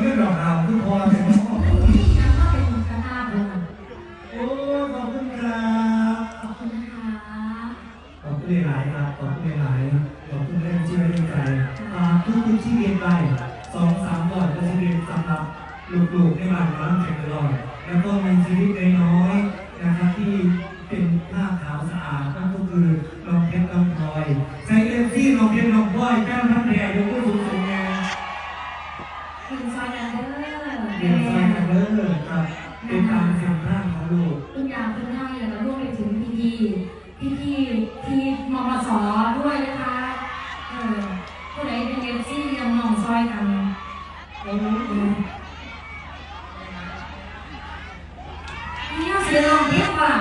เรื่องรอกเอาขึ้นคอเสร็จแล้วโอ้ขอบคุณครับขอบคุณค่ะขอบคุณหลายครับขอบคุณหลายขอบคุณแรงเชื่อแรงใจมาทุกทุกที่เรียนไปสองสามหลอดก็จะเรียนสำหรับลูกๆในบ้านน้ำแข็งตลอดแล้วก็มีชีวิตน้อยนะครับที่เป็นผ้าขาวสะอาดนั่นก็คือ กินซอยนันเดอร์เรีนซอยนันเดอร์เป็นตามคำร่างของลูคุณอยางคุณท่ายแล้วร่วมไปถึงพี่ดีพี่พี่ที่มมสด้วยนะคะเออผู้ใดเป็นเอฟซียังมองซอยกันเออนี่เราเสียงร้องเรียกว่า